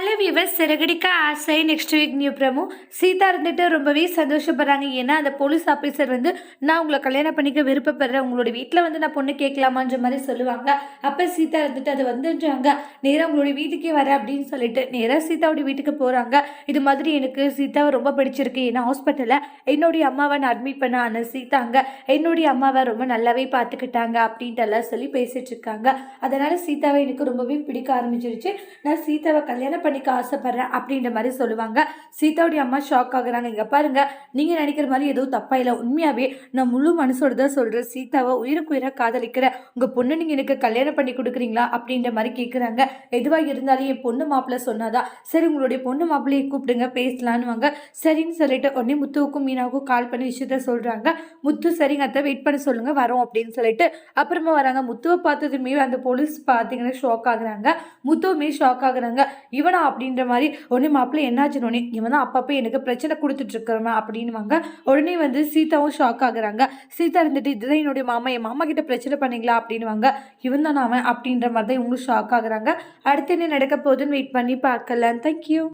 Hello viewers Siragadikka Aasai. Next week new promo Seetha இருந்துட்டு ரொம்பவே சந்தோஷப்படுறாங்க. ஏன்னா அந்த போலீஸ் ஆஃபீஸர் வந்து நான் உங்களை கல்யாணம் பண்ணிக்க விருப்பப்படுறேன். உங்களோட வீட்டில் வந்து நான் பொண்ணு கேட்கலாமான்ற மாதிரி சொல்லுவாங்க. அப்போ சீதா இருந்துட்டு அது வந்துன்றாங்க. நேராக உங்களுடைய வீட்டுக்கே வரேன் அப்படின்னு சொல்லிட்டு நேராக சீதாவுடைய வீட்டுக்கு போகிறாங்க இது மாதிரி எனக்கு சீதாவை ரொம்ப பிடிச்சிருக்கு. ஏன்னா ஹாஸ்பிட்டலில் என்னுடைய அம்மாவை நான் அட்மிட் பண்ண ஆனால் சீதாங்க. என்னுடைய அம்மாவை ரொம்ப நல்லாவே பார்த்துக்கிட்டாங்க அப்படின்ட்டு எல்லாம் சொல்லி பேசிகிட்டு இருக்காங்க. அதனால் சீதாவை எனக்கு ரொம்பவே பிடிக்க ஆரம்பிச்சிருச்சு. நான் சீதாவை கல்யாணம் பண்ணிக்க ஆசைப்பட்றேன் அப்படின்ற மாதிரி சொல்லுவாங்க. சீதாவுடைய அம்மா ஷாக் ஆகுறாங்க. இங்கே பாருங்க நீங்கள் நினைக்கிற மாதிரி எதுவும் தப்பாக இல்லை. உண்மையாகவே நான் முழு மனசோட தான் சொல்கிறேன் சீதாவை உயிருக்கு உயிராக காதலிக்கிற உங்கள் பொண்ணு நீங்கள் எனக்கு கல்யாணம் பண்ணி கொடுக்குறீங்களா அப்படின்ற மாதிரி கேட்குறாங்க எதுவாக இருந்தாலும் என் பொண்ணு மாப்பிள்ளை சொன்னாதான் சரி உங்களுடைய பொண்ணு மாப்பிள்ளையை கூப்பிடுங்க பேசலான்னு வாங்க சரின்னு சொல்லிட்டு உடனே முத்துவுக்கும் மீனாவுக்கும் கால் பண்ணி விஷயத்த சொல்கிறாங்க முத்து சரிங்க அத்தை வெயிட் பண்ண சொல்லுங்கள் வரோம் அப்படின்னு சொல்லிட்டு அப்புறமா வராங்க. முத்துவை பார்த்ததுமே அந்த போலீஸ் பார்த்தீங்கன்னா ஷாக் ஆகுறாங்க. முத்துவுமே ஷாக் ஆகுறாங்க. இவன் அப்படின்ற மாதிரி உடனே மாப்பிள்ளை என்னாச்சுன்னு உடனே இவன் தான் அப்பப்போ எனக்கு பிரச்சனை கொடுத்துட்டு இருக்கிறவன் அப்படின்னுவாங்க. உடனே வந்து சீதாவும் ஷாக் ஆகுறாங்க. சீதா இருந்துட்டு இதுதான் என்னுடைய மாமா என் மாமா கிட்ட பிரச்சனை பண்ணிங்களா? அப்படின்னுவாங்க. இவன் தான் அவன்? அப்படின்ற மாதிரி தான் இவங்களும் ஷாக் ஆகுறாங்க. அடுத்து என்ன நடக்க போகுதுன்னு வெயிட் பண்ணி பார்க்கலாம். தேங்க்யூ